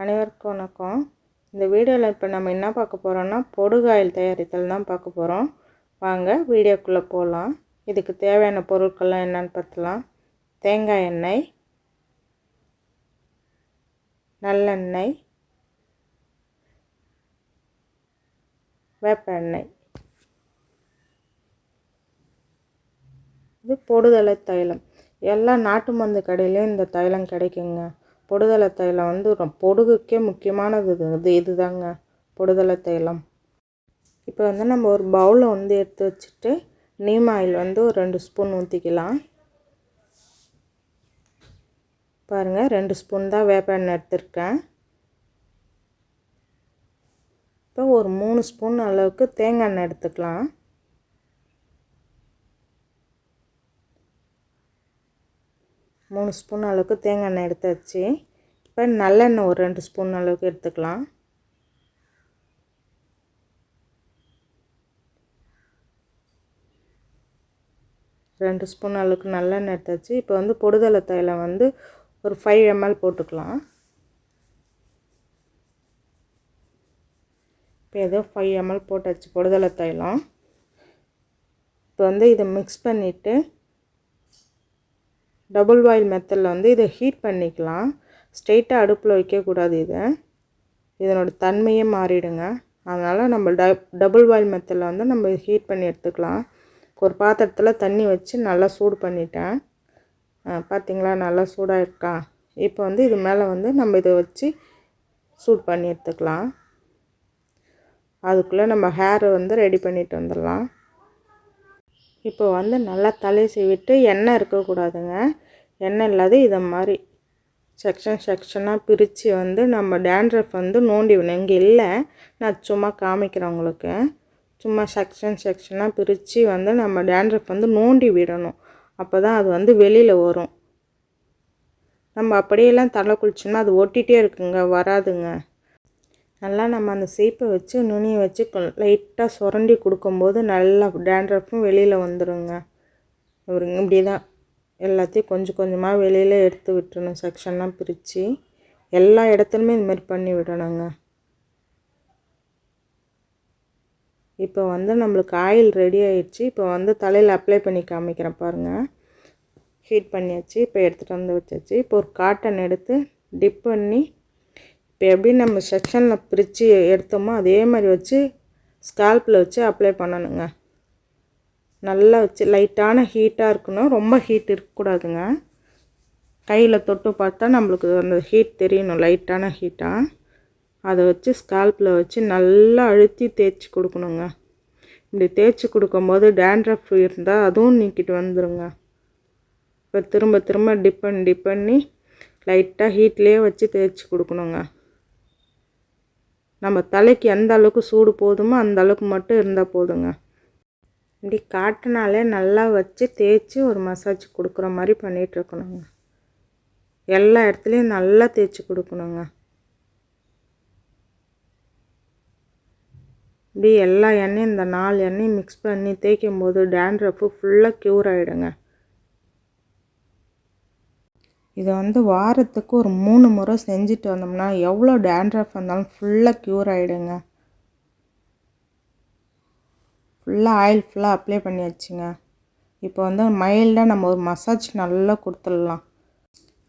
அனைவருக்கும் வணக்கம். இந்த வீடியோவில் இப்போ நம்ம என்ன பார்க்க போகிறோம்னா பொடுகாயில் தயாரித்தல் தான் பார்க்க போகிறோம் வாங்க வீடியோக்குள்ளே போகலாம் இதுக்கு தேவையான பொருட்கள்லாம் என்னன்னு பார்த்துலாம். தேங்காய் எண்ணெய் நல்லெண்ணெய் வேப்ப எண்ணெய். இது பொடுதலை தைலம். எல்லா நாட்டு மருந்து கடையிலையும் இந்த தைலம் கிடைக்குங்க. பொடுதலை தைலம் வந்து பொடுகுக்கே முக்கியமானது இது. இது இதுதாங்க பொடுதலை தைலம். இப்போ வந்து நம்ம ஒரு பவுலில் வந்து எடுத்து வச்சுட்டு நீம் ஆயில் வந்து ஒரு ரெண்டு ஸ்பூன் ஊற்றிக்கலாம் பாருங்கள் ரெண்டு ஸ்பூன் தான் வேப்பெண்ணெய் எடுத்திருக்கேன். இப்போ ஒரு மூணு ஸ்பூன் அளவுக்கு தேங்காய் எண்ணெய் எடுத்துக்கலாம். மூணு ஸ்பூன் அளவுக்கு தேங்காய் எண்ணெய் எடுத்தாச்சு. இப்போ நல்லெண்ணெய் ஒரு ரெண்டு ஸ்பூன் அளவுக்கு எடுத்துக்கலாம். ரெண்டு ஸ்பூன் அளவுக்கு நல்லெண்ணெய் எடுத்தாச்சு. இப்போ வந்து பொடுதலை தைலம் வந்து ஒரு ஃபைவ் எம்எல் போட்டுக்கலாம். இப்போ ஏதோ ஃபைவ் எம்எல் போட்டாச்சு பொடுதலை தைலம் இப்போ வந்து இதை மிக்ஸ் பண்ணிவிட்டு டபுள் பாயில் மெத்தடில் வந்து இதை ஹீட் பண்ணிக்கலாம். ஸ்ட்ரெயிட்டாக அடுப்பில் வைக்கக்கூடாது இதை. இதனோட தன்மையே மாறிடுங்க. அதனால் நம்ம ட டபுள் பாயில் மெத்தடில் வந்து நம்ம ஹீட் பண்ணி எடுத்துக்கலாம். ஒரு பாத்திரத்தில் தண்ணி வச்சு நல்லா சூடு பண்ணிட்டேன். பார்த்தீங்களா நல்லா சூடாக இருக்கா இப்போ வந்து இது மேலே வந்து நம்ம இதை வச்சு சூட் பண்ணி எடுத்துக்கலாம். அதுக்குள்ளே நம்ம ஹேர் வந்து ரெடி பண்ணிட்டு வந்துடலாம். இப்போ வந்து நல்லா தலை சீவிட்டு எண்ணெய் இருக்கக்கூடாதுங்க. எண்ணெய் இல்லாத இதை மாதிரி செக்ஷன் செக்ஷனாக பிரித்து வந்து நம்ம டேண்ட்ரஃப் வந்து நோண்டி விடணும். இங்கே இல்லை. நான் சும்மா காமிக்கிறேன் உங்களுக்கு. சும்மா செக்ஷன் செக்ஷனாக பிரித்து வந்து நம்ம டேண்ட்ரஃப் வந்து நோண்டி விடணும். அப்போ தான் அது வந்து வெளியில் வரும். நம்ம அப்படியெல்லாம் தலை குளிச்சோம்னா அது ஒட்டிகிட்டே இருக்குங்க. வராதுங்க. நல்லா நம்ம அந்த சீப்பை வச்சு நுனியை வச்சு லைட்டாக சுரண்டி கொடுக்கும்போது நல்லா டேண்ட்ரஃபும் வெளியில் வந்துடுங்க இவருங்க இப்படி தான் எல்லாத்தையும் கொஞ்சம் கொஞ்சமாக வெளியில் எடுத்து விட்டுணும் செக்ஷன்லாம் பிரித்து எல்லா இடத்துலையுமே இதுமாரி பண்ணி விடணுங்க. இப்போ வந்து நம்மளுக்கு ஆயில் ரெடி ஆயிடுச்சு. இப்போ வந்து தலையில் அப்ளை பண்ணி காமிக்கிறேன் பாருங்கள் ஹீட் பண்ணியாச்சு இப்போ எடுத்துகிட்டு வந்து வச்சாச்சு. இப்போ ஒரு காட்டன் எடுத்து டிப் பண்ணி இப்போ எப்படி நம்ம செக்ஷனில் பிரித்து எடுத்தோமோ அதே மாதிரி வச்சு ஸ்கால்பில் வச்சு அப்ளை பண்ணணுங்க. நல்லா வச்சு லைட்டான ஹீட்டாக இருக்கணும். ரொம்ப ஹீட் இருக்கக்கூடாதுங்க. கையில் தொட்டு பார்த்தா நம்மளுக்கு அந்த ஹீட் தெரியணும். லைட்டான ஹீட்டாக அதை வச்சு ஸ்கால்பில் வச்சு நல்லா அழுத்தி தேய்ச்சி கொடுக்கணுங்க. இப்படி தேய்ச்சி கொடுக்கும்போது டேண்ட்ரஃப் இருந்தால் அதுவும் நீக்கிட்டு வந்துடுங்க இப்போ திரும்ப திரும்ப டிப் பண்ணி டிப் பண்ணி லைட்டாக ஹீட்லேயே வச்சு தேய்ச்சி கொடுக்கணுங்க. நம்ம தலைக்கு எந்த அளவுக்கு சூடு போதுமோ அந்த அளவுக்கு மட்டும் இருந்தால் போதுங்க. இப்படி காட்டினாலே நல்லா வச்சு தேய்ச்சி ஒரு மசாஜ் கொடுக்குற மாதிரி பண்ணிகிட்ருக்கணுங்க எல்லா இடத்துலையும் நல்லா தேய்ச்சி கொடுக்கணுங்க. இப்படி எல்லா எண்ணெயும் இந்த நாலு எண்ணெயும் மிக்ஸ் பண்ணி தேய்க்கும் போது டேண்ட்ரஃபு ஃபுல்லாக க்யூர் ஆகிடுங்க இதை வந்து வாரத்துக்கு ஒரு மூணு முறை செஞ்சுட்டு வந்தோம்னா எவ்வளோ டேண்ட்ரஃப் வந்தாலும் ஃபுல்லாக க்யூர் ஆகிடுங்க ஃபுல்லாக ஆயில் ஃபுல்லாக அப்ளை பண்ணியாச்சுங்க இப்போ வந்து மைல்டாக நம்ம ஒரு மசாஜ் நல்லா கொடுத்துடலாம்.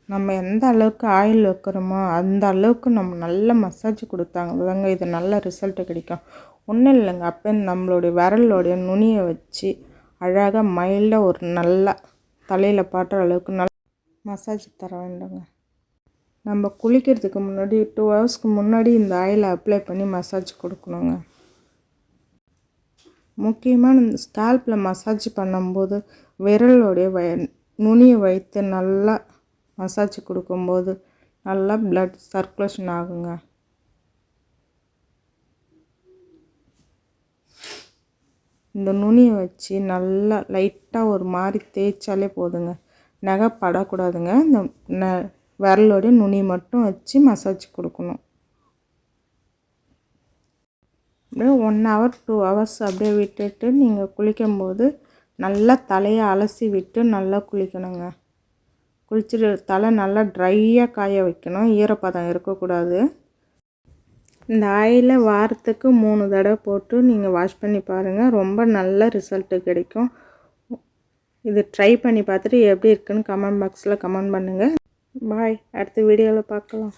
நம்ம எந்த அளவுக்கு ஆயில் வைக்கிறோமோ அந்த அளவுக்கு நம்ம நல்ல மசாஜ் கொடுத்தாங்க. இது நல்ல ரிசல்ட்டு கிடைக்கும். ஒன்றும் இல்லைங்க அப்போ நம்மளுடைய விரலோடைய நுனியை வச்சு அழகாக மைல்டாக ஒரு நல்லா தலையில் பாட்டுற அளவுக்கு நல்ல மசாஜ் தர வேண்டுங்க. நம்ம குளிக்கிறதுக்கு முன்னாடி டூ ஹவர்ஸ்க்கு முன்னாடி இந்த ஆயிலை அப்ளை பண்ணி மசாஜ் கொடுக்கணுங்க. முக்கியமாக இந்த ஸ்கேல்பில் மசாஜ் பண்ணும்போது விரலோடைய வய நுனியை வைத்து நல்லா மசாஜ் கொடுக்கும்போது நல்லா பிளட் சர்க்குலேஷன் ஆகுங்க. இந்த நுனியை வச்சு நல்லா லைட்டாக ஒரு மாதிரி தேய்ச்சாலே போதுங்க. நகை படக்கூடாதுங்க. இந்த ந விரலோட நுனி மட்டும் வச்சு மசாஜ் கொடுக்கணும். அப்படியே ஒன் ஹவர் டூ ஹவர்ஸ் அப்படியே விட்டுட்டு நீங்கள் குளிக்கும்போது நல்லா தலையை அலசி விட்டு நல்லா குளிக்கணுங்க. குளிச்சுட்டு தலை நல்லா ட்ரையாக காய வைக்கணும். ஈரப்பதம் இருக்கக்கூடாது. இந்த ஆயிலை வாரத்துக்கு மூணு தடவை போட்டு நீங்கள் வாஷ் பண்ணி பாருங்கள் ரொம்ப நல்ல ரிசல்ட்டு கிடைக்கும். இது ட்ரை பண்ணி பார்த்துட்டு எப்படி இருக்குன்னு கமெண்ட் பாக்ஸில் கமெண்ட் பண்ணுங்கள் பாய் அடுத்த வீடியோவில் பார்க்கலாம்.